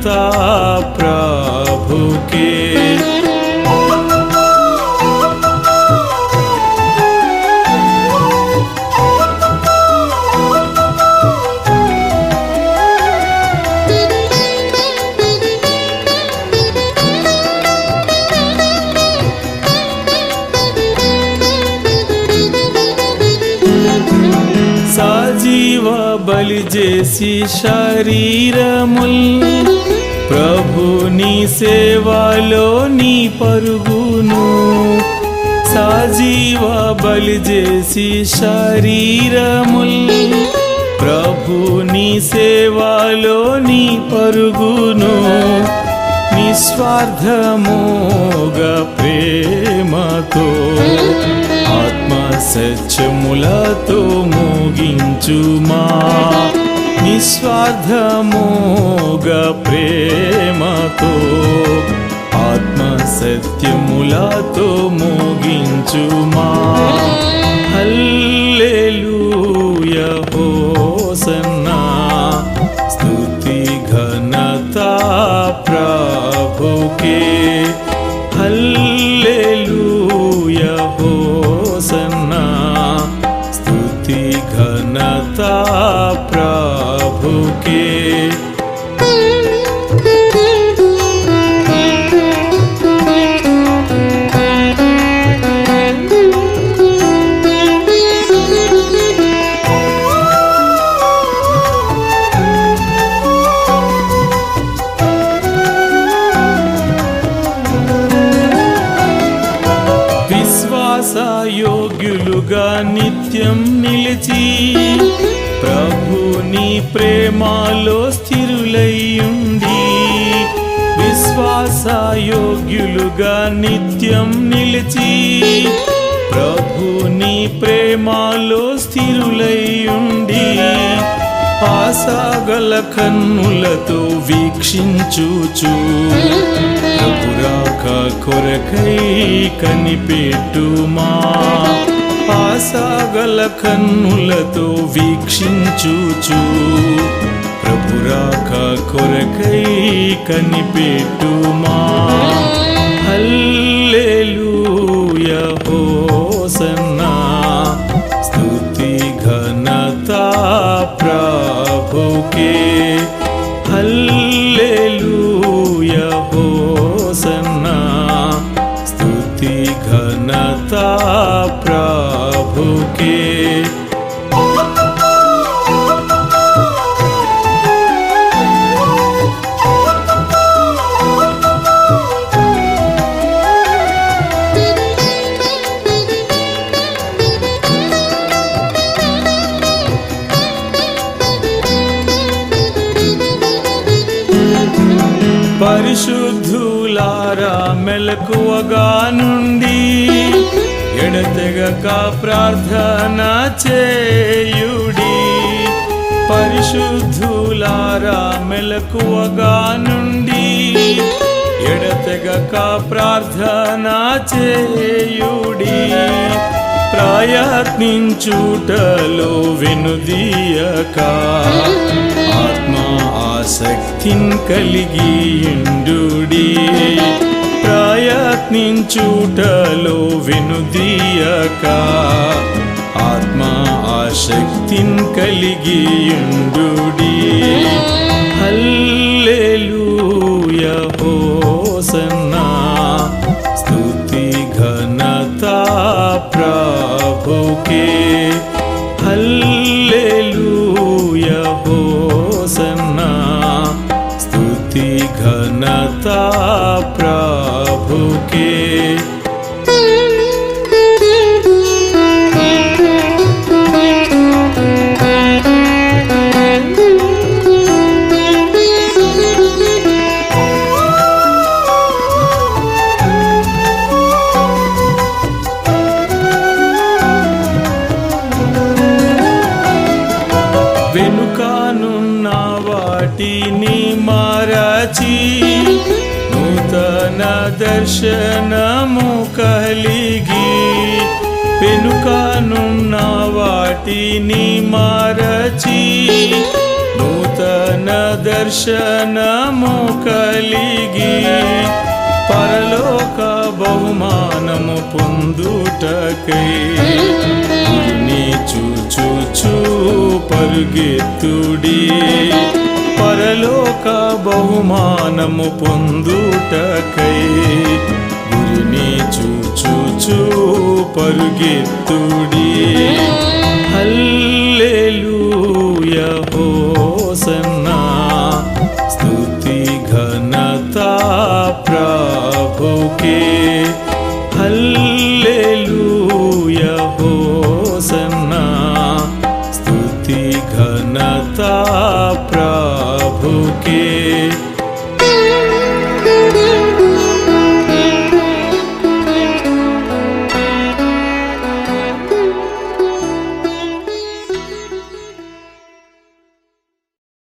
पिता प्रभु के జీవ బలి చేసి శరీరముల్. ప్రభు నీ సేవలో నీ పరుగును. సజీవ బలి చేసి శరీరముల్. ప్రభు నీ సేవలో నీ పరుగును. నిస్వార్థమోగ ప్రేమతో ఆత్మ సత్యములతో మోగించుమా. నిస్వార్థమోగా ప్రేమతో ఆత్మ సత్యములతో మోగించుమా. హల్లెలూయ హోసన్న ప్రభుని ప్రేమలో స్థిరులయ్యుండి విశ్వాసయోగ్యులుగా నిత్యం నిలిచి ప్రభుని ప్రేమలో స్థిరులయ్యుండి ఆశాగల కన్నులతో వీక్షించుచు ప్రభురాక కొరకై కనిపెట్టుమా. ఆశాగల కన్నులతో వీక్షించుచు. ప్రభురాక కొరకై కనిపెట్టుమా. పరిశుద్ధులారా మెలకువగా నుండి ఎడతెగక ప్రార్థన చేయుడి. పరిశుద్ధులారా మెలకువగా నుండి ఎడతెగక ప్రార్థన చేయుడి. ప్రయత్నించుటలో వినుదీయక. ఆత్మ ఆసక్తిన్ కలిగి ఇండుడి ప్రయత్నించుటలో వినుదీయక. ఆత్మ ఆసక్తిన్ కలిగి ఇండుడి హల్లెలూయ హోసన్నా. స్తుతి ఘనత ప్రభుకే. ఘనత ప్రభుకే వెనుకానున్న వాటిని మరచి నూతన దర్శనము కలిగి వెనుకనున్న వాటిని మరచి నూతన దర్శనము కలిగి పరలోక బహుమానము పొందుటకై గురిని చూచూచూ పరుగెత్తుడి. పరలోక బహుమానము పొందుటకై గురిని చూచూచూ పరుగెత్తుడి